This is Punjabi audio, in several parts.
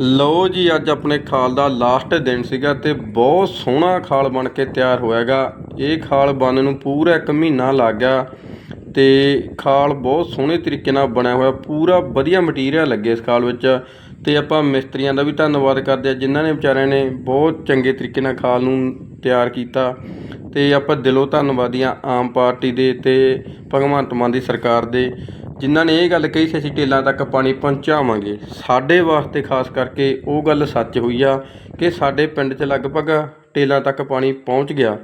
ਲਓ ਜੀ, ਅੱਜ ਆਪਣੇ ਖਾਲ ਦਾ ਲਾਸਟ ਦਿਨ ਸੀਗਾ ਤੇ ਬਹੁਤ ਸੋਹਣਾ ਖਾਲ ਬਣ ਕੇ ਤਿਆਰ ਹੋਇਆਗਾ। ਇਹ ਖਾਲ ਬਣਨ ਨੂੰ ਪੂਰਾ ਇੱਕ ਮਹੀਨਾ ਲੱਗ ਗਿਆ ਤੇ ਖਾਲ ਬਹੁਤ ਸੋਹਣੇ ਤਰੀਕੇ ਨਾਲ ਬਣਿਆ ਹੋਇਆ, ਪੂਰਾ ਵਧੀਆ ਮਟੀਰੀਅਲ ਲੱਗੇ ਇਸ ਖਾਲ ਵਿੱਚ। ਤੇ ਆਪਾਂ ਮਿਸਤਰੀਆਂ ਦਾ ਵੀ ਧੰਨਵਾਦ ਕਰਦੇ ਆ ਜਿਨ੍ਹਾਂ ਨੇ ਵਿਚਾਰਿਆਂ ਨੇ ਬਹੁਤ ਚੰਗੇ ਤਰੀਕੇ ਨਾਲ ਖਾਲ ਨੂੰ ਤਿਆਰ ਕੀਤਾ। ਤੇ ਆਪਾਂ ਦਿਲੋਂ ਧੰਨਵਾਦੀ ਹਾਂ ਆਮ ਪਾਰਟੀ ਦੇ ਤੇ ਭਗਵੰਤ ਮਾਨ ਦੀ ਸਰਕਾਰ ਦੇ। ਜਿਨ੍ਹਾਂ ਨੇ ਇਹ ਗੱਲ ਕਹੀ ਸੀ, ਅਸੀਂ ਟੇਲਾਂ ਤੱਕ ਪਾਣੀ ਪਹੁੰਚਾਵਾਂਗੇ। ਸਾਡੇ ਵਾਸਤੇ ਖਾਸ ਕਰਕੇ ਉਹ ਗੱਲ ਸੱਚ ਹੋਈ ਆ ਕਿ ਸਾਡੇ ਪਿੰਡ 'ਚ ਲਗਭਗ ਟੇਲਾਂ ਤੱਕ ਪਾਣੀ ਪਹੁੰਚ ਗਿਆ।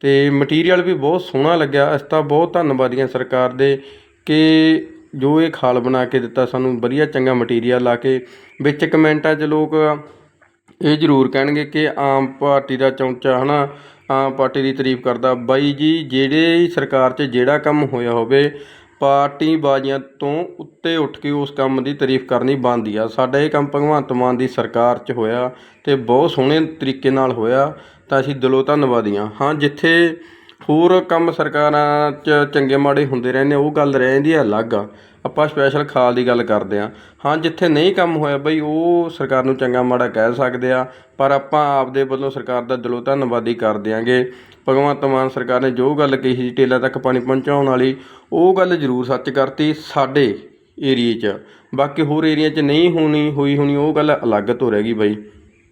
ਤੇ ਮਟੀਰੀਅਲ ਵੀ ਬਹੁਤ ਸੋਹਣਾ ਲੱਗਿਆ। ਅਸੀਂ ਤਾਂ ਬਹੁਤ ਧੰਨਵਾਦੀਆਂ ਸਰਕਾਰ ਦੇ ਕਿ ਜੋ ਇਹ ਖਾਲ ਬਣਾ ਕੇ ਦਿੱਤਾ, ਸਾਨੂੰ ਵਧੀਆ ਚੰਗਾ ਮਟੀਰੀਅਲ ਲਾ ਕੇ। ਵਿੱਚ ਕਮੈਂਟਾਂ 'ਚ ਲੋਕ ਇਹ ਜ਼ਰੂਰ ਕਹਿਣਗੇ ਕਿ ਆਮ ਪਾਰਟੀ ਦਾ ਚਮਚਾ ਹਨਾ? ਆਮ ਪਾਰਟੀ ਦੀ ਤਾਰੀਫ ਕਰਦਾ। ਬਾਈ ਜੀ, ਜਿਹੜੇ ਸਰਕਾਰ 'ਚ ਜਿਹੜਾ ਕੰਮ ਹੋਇਆ ਹੋਵੇ ਪਾਰਟੀਬਾਜ਼ੀਆਂ ਤੋਂ ਉੱਤੇ ਉੱਠ ਕੇ ਉਸ ਕੰਮ ਦੀ ਤਾਰੀਫ ਕਰਨੀ ਬਣਦੀ ਆ। ਸਾਡਾ ਇਹ ਕੰਮ ਭਗਵੰਤ ਮਾਨ ਦੀ ਸਰਕਾਰ 'ਚ ਹੋਇਆ ਅਤੇ ਬਹੁਤ ਸੋਹਣੇ ਤਰੀਕੇ ਨਾਲ ਹੋਇਆ ਤਾਂ ਅਸੀਂ ਦਿਲੋਂ ਧੰਨਵਾਦੀ ਹਾਂ। ਹਾਂ, ਜਿੱਥੇ ਹੋਰ ਕੰਮ ਸਰਕਾਰਾਂ 'ਚ ਚੰਗੇ ਮਾੜੇ ਹੁੰਦੇ ਰਹਿੰਦੇ ਉਹ ਗੱਲ ਰਹਿ ਜਾਂਦੀ ਹੈ ਅਲੱਗ ਆ। ਆਪਾਂ ਸਪੈਸ਼ਲ ਖਾਲ ਦੀ ਗੱਲ ਕਰਦੇ ਹਾਂ ਹਾਂ, ਜਿੱਥੇ ਨਹੀਂ ਕੰਮ ਹੋਇਆ ਬਈ, ਉਹ ਸਰਕਾਰ ਨੂੰ ਚੰਗਾ ਮਾੜਾ ਕਹਿ ਸਕਦੇ ਆ, ਪਰ ਆਪਾਂ ਆਪਦੇ ਵੱਲੋਂ ਸਰਕਾਰ ਦਾ ਦਿਲੋਂ ਧੰਨਵਾਦੀ ਕਰ ਦਿਆਂਗੇ। ਭਗਵੰਤ ਮਾਨ ਸਰਕਾਰ ਨੇ ਜੋ ਗੱਲ ਕਹੀ ਸੀ, ਟੇਲਾਂ ਤੱਕ ਪਾਣੀ ਪਹੁੰਚਾਉਣ ਵਾਲੀ, ਉਹ ਗੱਲ ਜ਼ਰੂਰ ਸੱਚ ਕਰਤੀ ਸਾਡੇ ਏਰੀਏ 'ਚ। ਬਾਕੀ ਹੋਰ ਏਰੀਆ 'ਚ ਨਹੀਂ ਹੋਣੀ, ਹੋਈ ਹੋਣੀ, ਉਹ ਗੱਲ ਅਲੱਗ ਤੋਂ ਰਹਿ ਗਈ ਬਾਈ।